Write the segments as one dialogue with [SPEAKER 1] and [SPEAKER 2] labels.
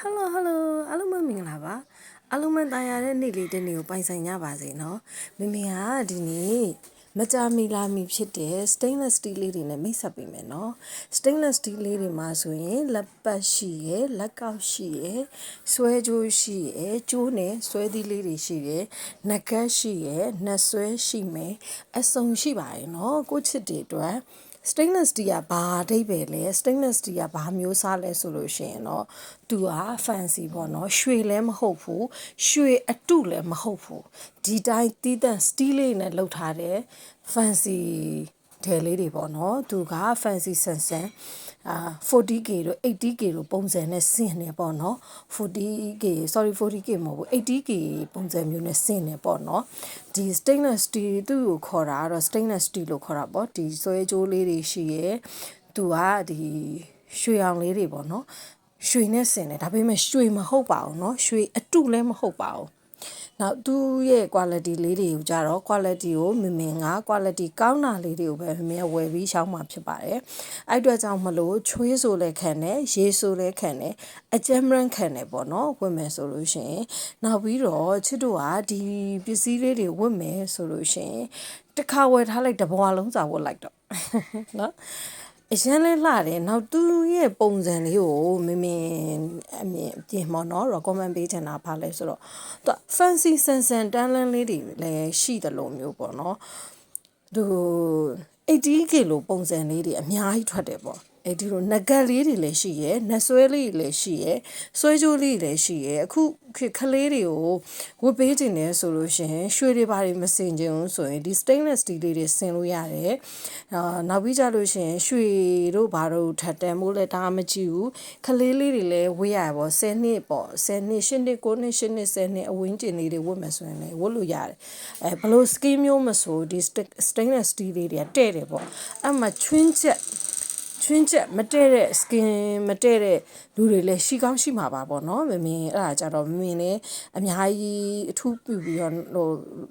[SPEAKER 1] ဟယ်လိုဟယ်လိုအားလုံးမင်္ဂလာပါအားလုံးမတာယာတဲ့နေ့လေးတစ်နေ့ကိုပိုင်ဆိုင်ကြပါစေနော်မမေကဒီနေ့မကြာမီလာမီဖြစ်တဲ့ stainless steel လေးတွေနဲ့မိတ်ဆက်ပေးမယ်နော် stainless steel လေးတွေမှာဆိုရင်လက်ပတ်ရှိရယ်လက်ကောက်ရှိရယ်ဆွဲကြိုးရှိရယ်ကြိုးနဲ့ဆွဲသီးလေးတွေရှိရယ်နဂတ်ရှိရယ်နှဆွဲရှိမယ်အစုံရှိပါတယ်နော်ကိုချစ်တွေအတွက် stainless steel ကဘာအဓိပ္ပာယ်လဲ stainless steel ကဘာမျိုးစားလဲဆိုလို့ရှိရင်တော့သူက fancy ပေါ့နော်ရွှေလည်းမဟုတ်ဘူးရွှေအတုလည်းမဟုတ်ဘူးဒီတိုင်းတီးတန့် steel လေးနဲ့လှုပ်ထားတဲ့ fancy ဒဲလေးတွေပေါ့နော်သူက fancy ဆန်ဆန် အာ 40k တို့ 80k တို့ပုံစံနဲ့ဆင်နေပေါ့နော် 40k sorry 40k မဟုတ်ဘူး 80k ပုံစံမျိုးနဲ့ဆင်နေပေါ့နော်ဒီ stainless steel သူ့ကိုခေါ်တာကတော့ stainless steel လို့ခေါ်တာပေါ့ဒီဆွဲကြိုးလေးတွေရှိရယ်သူကဒီရွှေအောင်လေးတွေပေါ့နော်ရွှေနဲ့ဆင်တယ်ဒါပေမဲ့ရွှေမဟုတ်ပါဘူးเนาะရွှေအတုလည်းမဟုတ်ပါဘူး နောက်သူ့ရဲ့ quality လေးတွေကိုကြတော့ quality ကိုမမင်က quality ကောင်းတာလေးတွေကိုပဲမင်းဝယ်ပြီးရှောင်းမှာဖြစ်ပါတယ်။အဲ့အတွက်ကြောင့်မလို့ချွေးဆိုလည်းခံတယ်ရေဆိုလည်းခံတယ်အကြမ်းမရန်ခံတယ်ပေါ့နော်ဝတ်မယ်ဆိုလို့ရှိရင်နောက်ပြီးတော့ချစ်တို့ကဒီပစ္စည်းလေးတွေဝတ်မယ်ဆိုလို့ရှိရင်တစ်ခါဝယ်ထားလိုက်တဘွားလုံးစာဝတ်လိုက်တော့နော် အရန်လဲလှတယ်နောက်သူရဲ့ပုံစံလေးကိုမမင်အမြင်ပြင်မော်နော် recommend ပေးချင်တာဖားလဲဆိုတော့သူ fancy ဆန်ဆန်တန်းလန်းလေးတွေလည်းရှိတယ်လို့မျိုးပေါ့နော်သူ80 kg ပုံစံလေးတွေအများကြီးထွက်တယ်ပေါ့ အဲဒီလိုနဂတ်လေးတွေလည်းရှိရယ်နဆွဲလေးတွေလည်းရှိရယ်ဆွဲကြိုးလေးတွေလည်းရှိရယ်အခုခလေးတွေကိုဝတ်ပေးခြင်းနဲ့ဆိုလို့ရှိရင်ရွှေတွေဘာတွေမစင်ကြဘူးဆိုရင်ဒီ stainless steel လေးတွေဆင်လို့ရတယ်အာနောက်ပြီးကြလို့ရှိရင်ရွှေတို့ဘာတို့ထပ်တန်မိုးလဲဒါမကြည့်ဘူးခလေးလေးတွေလည်းဝတ်ရပေါ့10နှစ်ပေါ့10နှစ်10နှစ်9နှစ်10နှစ်10နှစ်အဝင်းကျင်လေးတွေဝတ်မယ်ဆိုရင်လည်းဝတ်လို့ရတယ်အဲဘလို့ skin မျိုးမဆိုဒီ stainless steel လေးတွေကတဲ့တယ်ပေါ့အဲ့မှာချွင်းချက် ချွင်းချက်မတဲ့တဲ့ skin မတဲ့တဲ့လူတွေလည်းရှိကောင်းရှိမှာပါပေါ့နော်မမင်းအဲ့ဒါကြတော့မမင်းလည်းအများကြီးအထူးပြုပြီးတော့ဟို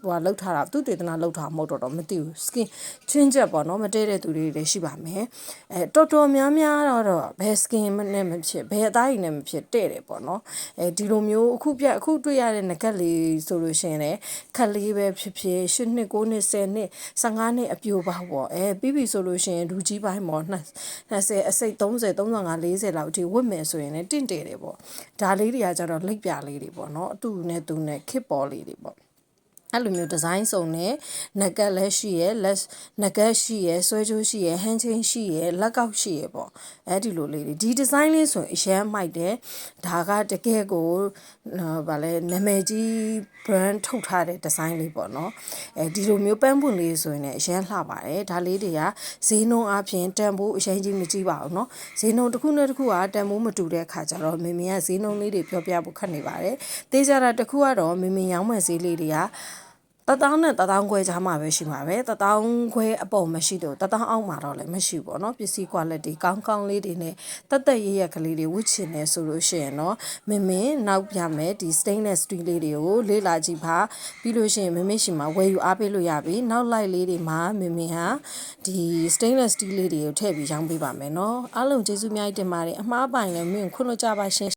[SPEAKER 1] ဟိုလောက်ထားတာသူတည်တနာလောက်ထားမဟုတ်တော့တော့မသိဘူး skin ချွင်းချက်ပေါ့နော်မတဲ့တဲ့သူတွေလည်းရှိပါမယ်အဲတော်တော်များများတော့ဘယ် skin နဲ့မဖြစ်ဘယ်အသားရည်နဲ့မဖြစ်တဲ့တယ်ပေါ့နော်အဲဒီလိုမျိုးအခုပြအခုတွေ့ရတဲ့ငကက်လေးဆိုလို့ရှိရင်လည်းခက်လေးပဲဖြစ်ဖြစ်၈နှစ်9နှစ်10နှစ်15နှစ်အပြိုပါပေါ့အဲပြီးပြီဆိုလို့ရှိရင်လူကြီးပိုင်းပေါ့20အစိတ်30 35 40လောက်အထိဝတ်မယ်ဆိုရင်လည်းတင့်တယ်တယ်ပေါ့ဒါလေးတွေကကြတော့လက်ပြလေးတွေပေါ့နော်အတူနဲ့သူနဲ့ခစ်ပေါ်လေးတွေပေါ့ အဲ့လိုမျိုးဒီဇိုင်းစုံနဲ့နကတ်လည်းရှိရယ်လက်နကတ်ရှိရယ်ဆွဲကြိုးရှိရယ်ဟန်ချင်းရှိရယ်လက်ကောက်ရှိရယ်ပေါ့အဲ့ဒီလိုလေးတွေဒီဒီဇိုင်းလေးဆိုရင်အရန်မိုက်တယ်ဒါကတကယ်ကိုဗာလဲနာမည်ကြီး brand ထုတ်ထားတဲ့ဒီဇိုင်းလေးပေါ့နော်အဲဒီလိုမျိုးပန်းပွင့်လေးဆိုရင်လည်းအရန်လှပါတယ်ဒါလေးတွေကဈေးနှုန်းအပြင်တန်ဖိုးအရင်ကြီးမကြည့်ပါဘူးเนาะဈေးနှုန်းတစ်ခုနဲ့တစ်ခုကတန်ဖိုးမတူတဲ့အခါကျတော့မင်းမင်းကဈေးနှုန်းလေးတွေပြောပြဖို့ခက်နေပါတယ်တေးကြတာတစ်ခုကတော့မင်းမင်းရောင်းမဲ့ဈေးလေးတွေက တတောင်းနဲ့တတောင်းခွဲကြားမှာပဲရှိမှာပဲတတောင်းခွဲအပေါ်မရှိတော့တတောင်းအောက်မှာတော့လည်းမရှိဘူးပေါ့နော်ပစ္စည်း quality ကောင်းကောင်းလေးတွေနဲ့တက်တက်ရရက်ကလေးတွေဝတ်ချင်နေဆိုလို့ရှိရင်တော့မင်းမင်းနောက်ပြမယ်ဒီ stainless steel လေးတွေကိုလေးလာကြည့်ပါပြီးလို့ရှိရင်မင်းမင်းရှိမှာဝယ်ယူအားပေးလို့ရပြီနောက် light လေးတွေမှာမင်းမင်းဟာဒီ stainless steel လေးတွေကိုထည့်ပြီးရောင်းပေးပါမယ်နော်အားလုံးကျေးဇူးအများကြီးတင်ပါတယ်အမှားပိုင်လည်းမင်းခွင့်လို့ကြပါရှင်